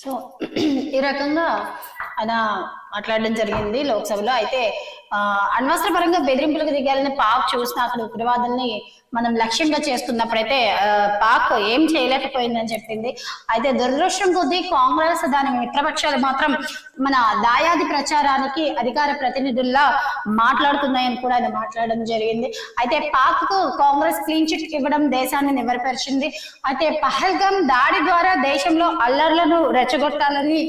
So ఈ రకంగా ఆయన మాట్లాడడం జరిగింది లోక్సభలో. అయితే అణ్వస్త్ర పరంగా బెదిరింపులకు దిగాలని పాక్ చూసిన అక్కడ ఉగ్రవాదాన్ని మనం లక్ష్యంగా చేస్తున్నప్పుడైతే పాక్ ఏం చేయలేకపోయిందని చెప్పింది. అయితే దురదృష్టం కొద్దీ కాంగ్రెస్ దాని మిత్రపక్షాలు మాత్రం మన దాయాది ప్రచారానికి అధికార ప్రతినిధుల్లా మాట్లాడుతున్నాయని కూడా ఆయన మాట్లాడడం జరిగింది. అయితే పాక్కు కాంగ్రెస్ క్లీన్ చిట్ ఇవ్వడం దేశాన్ని నివరపరిచింది అయితే పహల్గం దాడి ద్వారా దేశంలో అల్లర్లను రెచ్చగొట్టాలని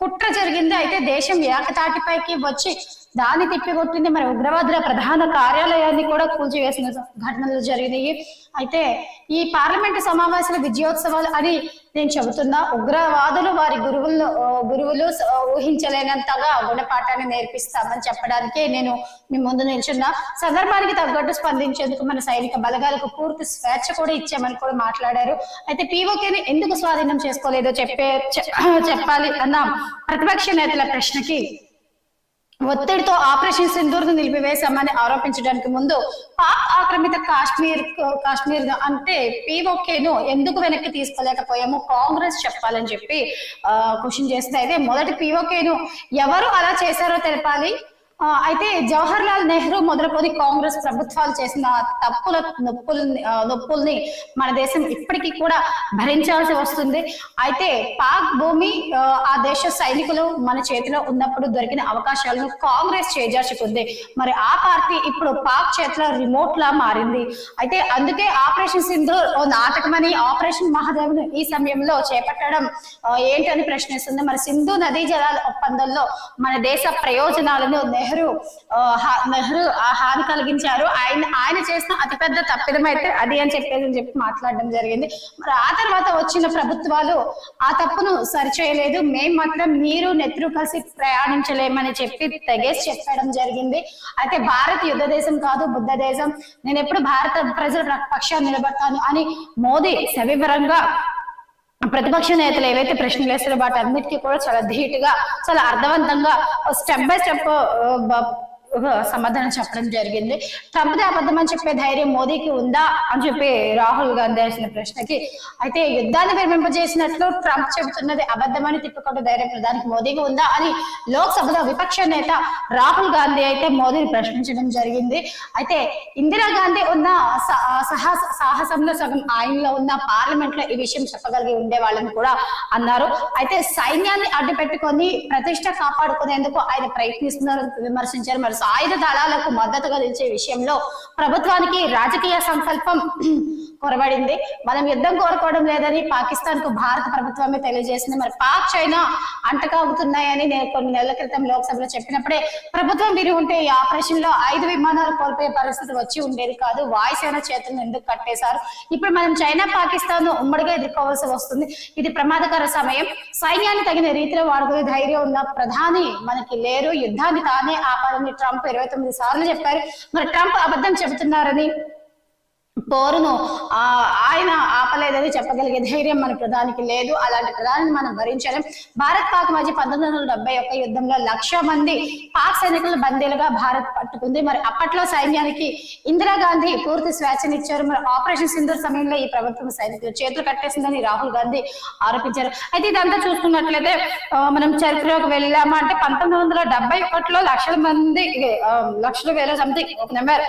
కుట్ర జరిగింది. అయితే దేశం ఏకతాటిపైకి వచ్చి దాన్ని తిప్పికొట్టింది మరి ఉగ్రవాదుల ప్రధాన కార్యాలయాన్ని కూడా కూల్చివేసిన ఘటనలు జరిగినాయి. అయితే ఈ పార్లమెంటు సమావేశాల విజయోత్సవాలు అని నేను చెబుతున్నా ఉగ్రవాదులు వారి గురువులు గురువులు ఊహించలేనంతగా గుణపాఠాన్ని నేర్పిస్తామని చెప్పడానికి నేను మీ ముందు నిల్చున్నా. సందర్భానికి తగ్గట్టు స్పందించేందుకు మన సైనిక బలగాలకు పూర్తి స్వేచ్ఛ కూడా ఇచ్చామని కూడా మాట్లాడారు. అయితే పీఓకేని ఎందుకు స్వాధీనం చేసుకోలేదో చెప్పే చెప్పాలి అన్న ప్రతిపక్ష నేతల ప్రశ్నకి ఒత్తిడితో ఆపరేషన్ సింధూర్ను నిలిపివేశామని ఆరోపించడానికి ముందు పాక్ ఆక్రమిత కాశ్మీర్ కాశ్మీర్ అంటే పీఓకేను ఎందుకు వెనక్కి తీసుకోలేకపోయాము కాంగ్రెస్ చెప్పాలని చెప్పి ఆ క్వశ్చన్ చేస్తే అయితే మొదటి పీఓకేను ఎవరు అలా చేశారో తెలపాలి. అయితే జవహర్ లాల్ నెహ్రూ మొదలుకొని కాంగ్రెస్ ప్రభుత్వాలు చేసిన తప్పుల నొప్పుల నొప్పుల్ని మన దేశం ఇప్పటికీ కూడా భరించాల్సి వస్తుంది. అయితే పాక్ భూమి ఆ, దేశ సైనికులు మన చేతిలో ఉన్నప్పుడు దొరికిన అవకాశాలను కాంగ్రెస్ చేజార్చుకుంది. మరి ఆ పార్టీ ఇప్పుడు పాక్ చేతిలో రిమోట్ లా మారింది. అయితే అందుకే ఆపరేషన్ సింధు ఓ నాటకమని ఆపరేషన్ మహాదేవ్ను ఈ సమయంలో చేపట్టడం ఏంటని ప్రశ్నిస్తుంది. మరి సింధు నదీ జలాల ఒప్పందంలో మన దేశ ప్రయోజనాలను నెహ్రూ నెహ్రూ నెహ్రూ ఆ హాని కలిగించారు. ఆయన ఆయన చేసిన అతిపెద్ద తప్పిదం అయితే అది అని చెప్పేది అని చెప్పి మాట్లాడడం జరిగింది. మరి ఆ తర్వాత వచ్చిన ప్రభుత్వాలు ఆ తప్పును సరిచేయలేదు. మేము మాత్రం మీరు నెత్రు కలిసి ప్రయాణించలేమని చెప్పి తెగేసి చెప్పడం జరిగింది. అయితే భారత్ యుద్ధ దేశం కాదు బుద్ధ దేశం. నేను ఎప్పుడు భారత ప్రజల పక్షాన్ని నిలబడతాను అని మోదీ సవివరంగా ప్రతిపక్ష నేతలు ఏవైతే ప్రశ్నలు వేస్తారో వాటి అన్నిటికీ కూడా చాలా ధీటుగా చాలా అర్థవంతంగా స్టెప్ బై స్టెప్ సమాధానం చెప్పడం జరిగింది. ట్రంప్ అబద్ధం అని చెప్పే ధైర్యం మోదీకి ఉందా అని చెప్పి రాహుల్ గాంధీ వేసిన ప్రశ్నకి అయితే యుద్ధాన్ని విరమింపజేసినట్లు ట్రంప్ చెబుతున్నది అబద్ధమని తిప్పుకుంటే ధైర్యం ప్రధానికి మోదీకి ఉందా అని లోక్సభలో విపక్ష నేత రాహుల్ గాంధీ అయితే మోదీని ప్రశ్నించడం జరిగింది. అయితే ఇందిరాగాంధీ ఉన్న స- సాహస సాహసంలో సగం ఆయనలో ఉన్న పార్లమెంట్లో ఈ విషయం చెప్పగలిగి ఉండే వాళ్ళని కూడా అన్నారు. అయితే సైన్యాన్ని అడ్డు పెట్టుకొని ప్రతిష్ట కాపాడుకునేందుకు ఆయన ప్రయత్నిస్తున్నారు విమర్శించారు. మరి సాయుధ దళాలకు మద్దతుగా నిలిచే విషయంలో ప్రభుత్వానికి రాజకీయ సంకల్పం కొరబడింది. మనం యుద్ధం కోరుకోవడం లేదని పాకిస్తాన్కు భారత ప్రభుత్వమే తెలియజేసింది. మరి పాక్ చైనా అంటకాగుతున్నాయని నేను కొన్ని నెలల క్రితం లోక్సభలో చెప్పినప్పుడే ప్రభుత్వం మీరు ఉంటే ఈ ఆపరేషన్లో ఐదు విమానాలు కోల్పోయే పరిస్థితి వచ్చి ఉండేది కాదు. వాయుసేన చేతులను ఎందుకు కట్టేశారు? ఇప్పుడు మనం చైనా పాకిస్తాన్ను ఉమ్మడిగా ఎదుర్కోవాల్సి వస్తుంది. ఇది ప్రమాదకర సమయం. సైన్యాన్ని తగిన రీతిలో వాడుకునే ధైర్యం ఉన్న ప్రధాని మనకి లేరు. యుద్ధాన్ని తానే ఆపాలని ట్రంప్ ఇరవై తొమ్మిది సార్లు చెప్పారు. మరి ట్రంప్ అబద్ధం చెబుతున్నారని పోరును ఆ ఆయన ఆపలేదని చెప్పగలిగే ధైర్యం మన ప్రధానికి లేదు. అలాంటి ప్రధానిని మనం భరించలేం. భారత్ పాక్ మధ్య పంతొమ్మిది వందల డెబ్బై ఒక్క యుద్ధంలో లక్ష మంది పాక్ సైనికులు బందీలుగా భారత్ పట్టుకుంది. మరి అప్పట్లో సైన్యానికి ఇందిరాగాంధీ పూర్తి స్వేచ్ఛనిచ్చారు. మరి ఆపరేషన్ సింధూర్ సమయంలో ఈ ప్రభుత్వం సైనికులు చేతులు కట్టేసిందని రాహుల్ గాంధీ ఆరోపించారు. అయితే ఇదంతా చూసుకున్నట్లయితే మనం చరిత్రలోకి వెళ్ళామా అంటే పంతొమ్మిది వందల డెబ్బై ఒకటిలో లక్షల మంది లక్షల వేల సంథింగ్ ఒక నెంబర్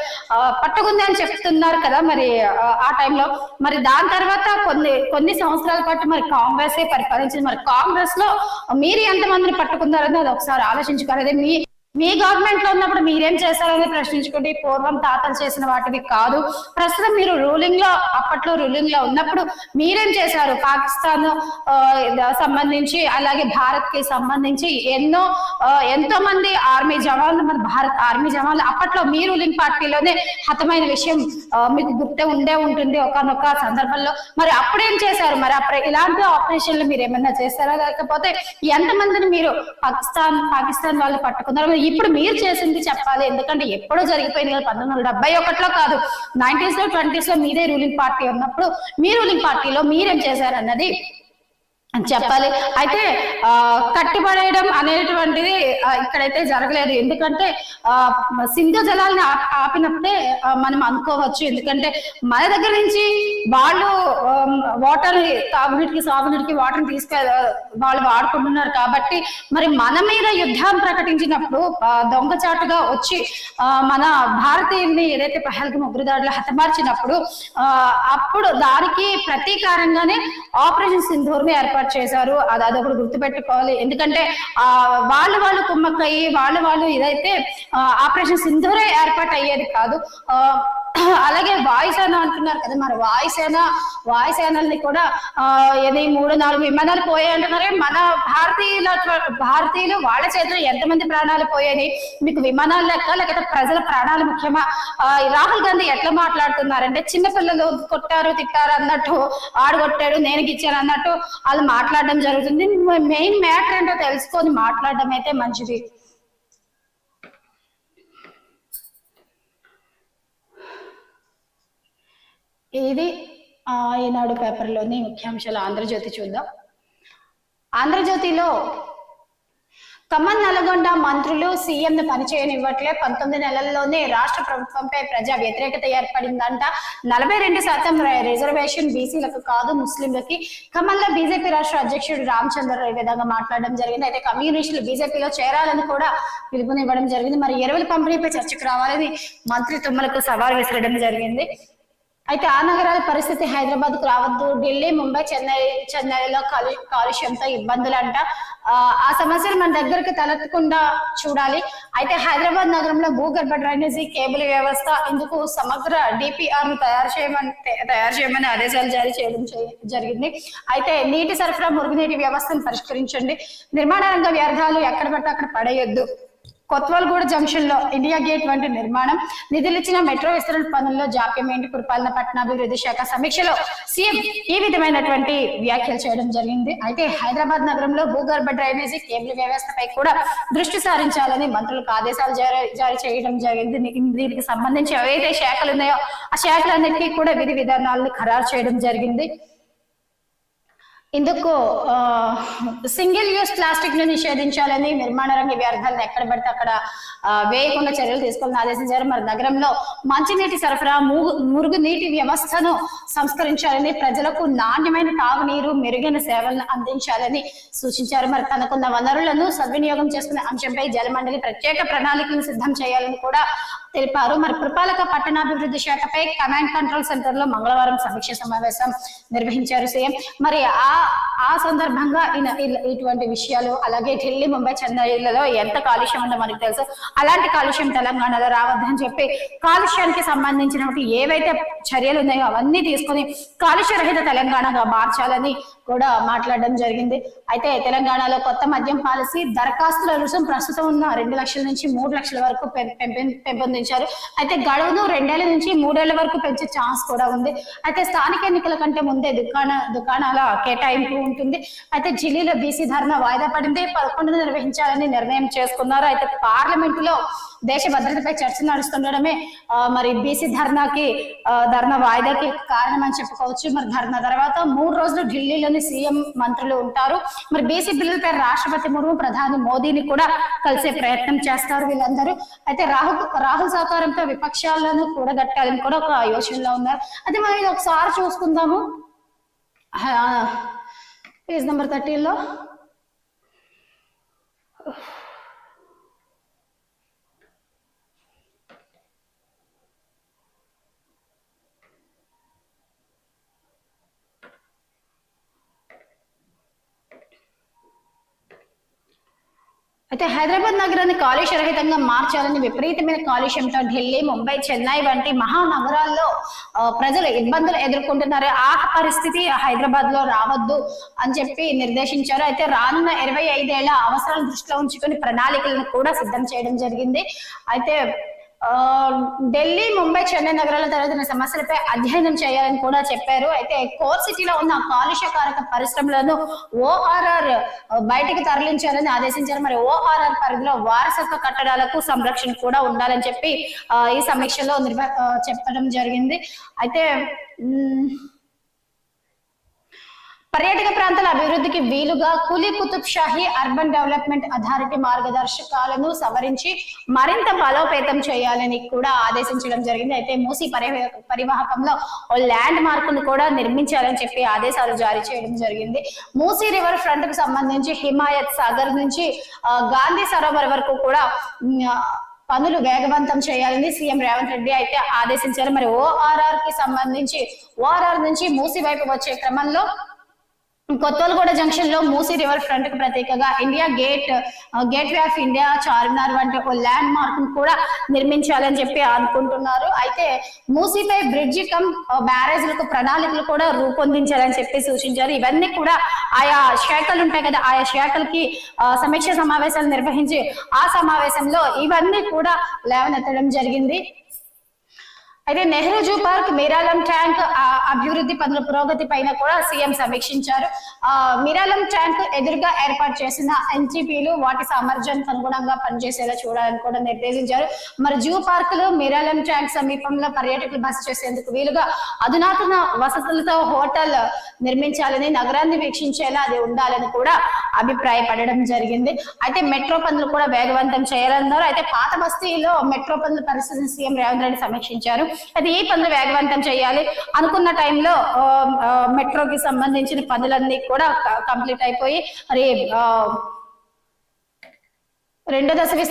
పట్టుకుంది అని చెప్తున్నారు కదా మరి ఆ, టైంలో మరి దాని తర్వాత కొన్ని కొన్ని సంవత్సరాల పాటు మరి కాంగ్రెస్ పరిపాలించింది. మరి కాంగ్రెస్లో మీరు ఎంతమందిని పట్టుకున్నారని అది ఒకసారి ఆలోచించుకోవాలి. అదే మీ మీ గవర్నమెంట్లో ఉన్నప్పుడు మీరేం చేశారని ప్రశ్నించుకుంటే పూర్వం తాతలు చేసిన వాటివి కాదు. ప్రస్తుతం మీరు రూలింగ్లో అప్పట్లో రూలింగ్లో ఉన్నప్పుడు మీరేం చేశారు? పాకిస్తాన్ సంబంధించి అలాగే భారత్కి సంబంధించి ఎన్నో ఎంతో మంది ఆర్మీ జవాన్లు మన భారత్ ఆర్మీ జవాన్లు అప్పట్లో మీ రూలింగ్ పార్టీలోనే హతమైన విషయం మీకు గుర్తే ఉండే ఉంటుంది ఒకనొక సందర్భంలో. మరి అప్పుడేం చేశారు? మరి అప్పుడు ఇలాంటి ఆపరేషన్లు మీరు ఏమైనా చేశారా? లేకపోతే ఎంతమందిని మీరు పాకిస్తాన్ పాకిస్తాన్ వాళ్ళు పట్టుకున్నారు ఇప్పుడు మీరు చేసింది చెప్పాలి. ఎందుకంటే ఎప్పుడో జరిగిపోయింది కదా పంతొమ్మిది వందల డెబ్బై ఒకటిలో కాదు. నైన్టీస్లో ట్వంటీస్లో మీదే రూలింగ్ పార్టీ ఉన్నప్పుడు మీ రూలింగ్ పార్టీలో మీరేం చేశారన్నది చెప్పాలి. అయితే ఆ కట్టిపడేయడం అనేటువంటిది ఇక్కడైతే జరగలేదు. ఎందుకంటే ఆ సింధు జలాలను ఆప్- ఆపినప్పుడే మనం అనుకోవచ్చు. ఎందుకంటే మన దగ్గర నుంచి వాళ్ళు వాటర్ తాగునీటికి సాగునీటికి వాటర్ తీసుకె వాళ్ళు వాడుకుంటున్నారు కాబట్టి మరి మన మీద యుద్ధం ప్రకటించినప్పుడు దొంగచాటుగా వచ్చి ఆ, మన భారతీయుల్ని ఏదైతే పహల్కి ఉగ్రదాడులు హతమార్చినప్పుడు ఆ, అప్పుడు దానికి ప్రతీకారంగానే ఆపరేషన్ సింధూర్ని ఏర్పాటు చేశారు. అది అదొకటి గుర్తుపెట్టుకోవాలి. ఎందుకంటే ఆ వాళ్ళు వాళ్ళు కుమ్మక్కయ్యి వాళ్ళు వాళ్ళు ఇదైతే ఆ, ఆపరేషన్ సింధూరే ఏర్పాటు అయ్యేది కాదు. ఆ, అలాగే వాయుసేన అంటున్నారు కదా మరి వాయుసేన వాయుసేనల్ని కూడా ఏది మూడు నాలుగు విమానాలు పోయాయి అంటున్నారు. మన భారతీయుల భారతీయులు వాళ్ళ చేతిలో ఎంతమంది ప్రాణాలు పోయాయి? మీకు విమానాలు లెక్క లేకపోతే ప్రజల ప్రాణాలు ముఖ్యమా? రాహుల్ గాంధీ ఎట్లా మాట్లాడుతున్నారంటే చిన్నపిల్లలు కొట్టారు తిట్టారు అన్నట్టు ఆడు కొట్టాడు నేను గిచ్చాను అన్నట్టు వాళ్ళు మాట్లాడడం జరుగుతుంది. మెయిన్ మ్యాటర్ ఏంటో తెలుసుకొని మాట్లాడడం అయితే మంచిది. ఇది ఈనాడు పేపర్లోని ముఖ్యాంశాలు ఆంధ్రజ్యోతి చూద్దాం. ఆంధ్రజ్యోతిలో ఖమ్మం నల్గొండ మంత్రులు సీఎం ను పనిచేయనివ్వట్లే పంతొమ్మిది నెలల్లోనే రాష్ట్ర ప్రభుత్వంపై ప్రజా వ్యతిరేకత ఏర్పడిందంట. నలభై రెండు శాతం రిజర్వేషన్ బీసీలకు కాదు ముస్లింలకి. ఖమ్మంలో బీజేపీ రాష్ట్ర అధ్యక్షుడు రామచంద్ర ఈ విధంగా మాట్లాడడం జరిగింది. అయితే కమ్యూనిస్టులు బీజేపీలో చేరాలని కూడా పిలుపునివ్వడం జరిగింది. మరి ఎరువుల పంపిణీపై చర్చకు రావాలని మంత్రి తుమ్మలకు సవాల్ విసరడం జరిగింది. అయితే ఆ నగరాల పరిస్థితి హైదరాబాద్కు రావద్దు. ఢిల్లీ ముంబై చెన్నై చెన్నైలో కాలు కాలుష్యంతో ఇబ్బందులంట. ఆ, ఆ సమస్యలు మన దగ్గరకు తలెత్తకుండా చూడాలి. అయితే హైదరాబాద్ నగరంలో భూగర్భ డ్రైనేజీ కేబుల్ వ్యవస్థ ఇందుకు సమగ్ర డిపిఆర్ను తయారు చేయమని తయారు చేయమని ఆదేశాలు జారీ చేయడం జరిగింది. అయితే నీటి సరఫరా మురుగునీటి వ్యవస్థను పరిష్కరించండి. నిర్మాణ రంగ వ్యర్థాలు ఎక్కడ పడితే అక్కడ పడేయొద్దు. కొత్వాల్గూడ జంక్షన్లో ఇండియా గేట్ వంటి నిర్మాణం నిధులిచ్చిన మెట్రో విస్తరణ పనుల్లో జాప్యం ఏంటి పురపాలన పట్టణాభివృద్ధి శాఖ సమీక్షలో సీఎం ఈ విధమైనటువంటి వ్యాఖ్యలు చేయడం జరిగింది. అయితే హైదరాబాద్ నగరంలో భూగర్భ డ్రైనేజీ కేబుల్ వ్యవస్థపై కూడా దృష్టి సారించాలని మంత్రులకు ఆదేశాలు జారీ జారీ చేయడం జరిగింది. దీనికి- దీనికి సంబంధించి ఏవైతే శాఖలు ఉన్నాయో ఆ శాఖలన్నిటికీ కూడా విధి విధానాలను ఖరారు చేయడం జరిగింది. ఇందుకు సింగిల్ యూస్ ప్లాస్టిక్ను నిషేధించాలని నిర్మాణ రంగ వ్యర్థాలను ఎక్కడ పడితే అక్కడ వేయకుండా చర్యలు తీసుకోవాలని ఆదేశించారు. మరి నగరంలో మంచినీటి సరఫరా మూగు మురుగు నీటి వ్యవస్థను సంస్కరించాలని ప్రజలకు నాణ్యమైన తాగునీరు మెరుగైన సేవలను అందించాలని సూచించారు. మరి తనకున్న వనరులను సద్వినియోగం చేసుకునే అంశంపై జలమండలి ప్రత్యేక ప్రణాళికలను సిద్ధం చేయాలని కూడా తెలిపారు. మరి పురపాలక పట్టణాభివృద్ధి శాఖపై కమాండ్ కంట్రోల్ సెంటర్లో మంగళవారం సమీక్ష సమావేశం నిర్వహించారు సీఎం. మరి ఆ ఆ సందర్భంగా ఇటువంటి విషయాలు అలాగే ఢిల్లీ ముంబై చెన్నైలలో ఎంత కాలుష్యం ఉందో మనకు తెలుసు. అలాంటి కాలుష్యం తెలంగాణలో రావద్దని చెప్పి కాలుష్యానికి సంబంధించినటువంటి ఏవైతే చర్యలు ఉన్నాయో అవన్నీ తీసుకొని కాలుష్య రహిత తెలంగాణగా మార్చాలని కూడా మాట్లాడడం జరిగింది. అయితే తెలంగాణలో కొత్త మద్యం పాలసీ దరఖాస్తుల రుసుం ప్రస్తుతం ఉన్న రెండు లక్షల నుంచి మూడు లక్షల వరకు పెంపొందించారు. అయితే గడువును రెండేళ్ళ నుంచి మూడేళ్ళ వరకు పెంచే ఛాన్స్ కూడా ఉంది. అయితే స్థానిక ఎన్నికల కంటే ముందే దుకాణ దుకాణాల కేటాయింపు ఉంటుంది. అయితే ఢిల్లీలో బీసీ ధర్నా వాయిదా పడింది. పదకొండున నిర్వహించాలని నిర్ణయం చేసుకున్నారు. అయితే పార్లమెంటులో దేశ భద్రతపై చర్చ నడుస్తుండడమే మరి బీసీ ధర్నాకి ధర్నా వాయిదాకి కారణం అని చెప్పుకోవచ్చు. మరి ధర్నా తర్వాత మూడు రోజులు ఢిల్లీలోని సీఎం మంత్రులు ఉంటారు. మరి బీసీ బిల్లులపై రాష్ట్రపతి ముర్ము ప్రధాని మోదీని కూడా కలిసే ప్రయత్నం చేస్తారు వీళ్ళందరూ. అయితే రాహుల్ రాహుల్ సహకారంతో విపక్షాలను కూడగట్టాలని కూడా ఒక యోచనలో ఉన్నారు. అయితే మనం ఇది ఒకసారి చూసుకుందాము. పేజ్ నెంబర్ థర్టీలో అయితే హైదరాబాద్ నగరాన్ని కాలుష్య రహితంగా మార్చాలని విపరీతమైన కాలుష్యంతో ఢిల్లీ ముంబై చెన్నై వంటి మహానగరాల్లో ప్రజలు ఇబ్బందులు ఎదుర్కొంటున్నారు. ఆ పరిస్థితి హైదరాబాద్లో రావద్దు అని చెప్పి నిర్దేశించారు. అయితే రానున్న ఇరవై ఐదేళ్ళ అవసరాలను దృష్టిలో ఉంచుకొని ప్రణాళికలను కూడా సిద్ధం చేయడం జరిగింది. అయితే ఢిల్లీ ముంబై చెన్నై నగరాల తలెత్తిన సమస్యలపై అధ్యయనం చేయాలని కూడా చెప్పారు. అయితే కోర్ సిటీలో ఉన్న కాలుష్యకారక పరిశ్రమలను ఓఆర్ఆర్ బయటికి తరలించాలని ఆదేశించారు. మరి ఓఆర్ఆర్ పరిధిలో వారసత్వ కట్టడాలకు సంరక్షణ కూడా ఉండాలని చెప్పి ఈ సమీక్షలో నిర్వ చెప్పడం జరిగింది. అయితే పర్యాటక ప్రాంతాల అభివృద్ధికి వీలుగా Quli Qutub Shahi urban development authority మార్గదర్శకాలను సవరించి మరింత బలోపేతం చేయాలని కూడా ఆదేశించడం జరిగింది. అయితే మూసి పరివాహకంలో ఓ ల్యాండ్ మార్క్ను కూడా నిర్మించాలని చెప్పి ఆదేశాలు జారీ చేయడం జరిగింది. మూసీ రివర్ ఫ్రంట్కు సంబంధించి హిమాయత్ సాగర్ నుంచి గాంధీ సరోవర్ వరకు కూడా పనులు వేగవంతం చేయాలని సీఎం రేవంత్ రెడ్డి అయితే ఆదేశించారు. మరి ఓఆర్ఆర్కి సంబంధించి ఓఆర్ఆర్ నుంచి మూసి వైపు వచ్చే క్రమంలో కొత్తగూడ జంక్షన్లో మూసీ రివర్ ఫ్రంట్కు ప్రత్యేకంగా India gate gateway of India Charminar వంటి ఒక ల్యాండ్ మార్క్ను కూడా నిర్మించాలని చెప్పి అనుకుంటున్నారు. అయితే మూసీపై బ్రిడ్జి కమ్ బ్యారేజ్లకు ప్రణాళికలు కూడా రూపొందించాలని చెప్పి సూచించారు. ఇవన్నీ కూడా ఆయా శాఖలు ఉంటాయి కదా ఆయా శాఖలకి సమీక్ష సమావేశాలు నిర్వహించి ఆ సమావేశంలో ఇవన్నీ కూడా లేవనెత్తడం జరిగింది. అయితే Nehru zoo park Miralam tank అభివృద్ధి పనుల పురోగతి పైన కూడా సీఎం సమీక్షించారు. మీరాలం ట్యాంక్ ఎదురుగా ఏర్పాటు చేసిన ఎన్టీపీలు వాటి సామర్థ్యానికి అనుగుణంగా పనిచేసేలా చూడాలని కూడా నిర్దేశించారు. మరి జూ పార్క్లో మీరాలం ట్యాంక్ సమీపంలో పర్యాటకులు బస చేసేందుకు వీలుగా అధునాతన వసతులతో హోటల్ నిర్మించాలని నగరాన్ని వీక్షించేలా అది ఉండాలని కూడా అభిప్రాయపడడం జరిగింది. అయితే మెట్రో పనులు కూడా వేగవంతం చేయాలన్నారు. అయితే పాత బస్తీలో మెట్రో పనుల పరిస్థితిని సీఎం రేవంత్ రెడ్డి సమీక్షించారు. అది ఈ పనులు వేగవంతం చేయాలి అనుకున్న టైంలో మెట్రోకి సంబంధించిన పనులన్నీ కూడా కంప్లీట్ అయిపోయి మరి రెండో దశ విస్తరణ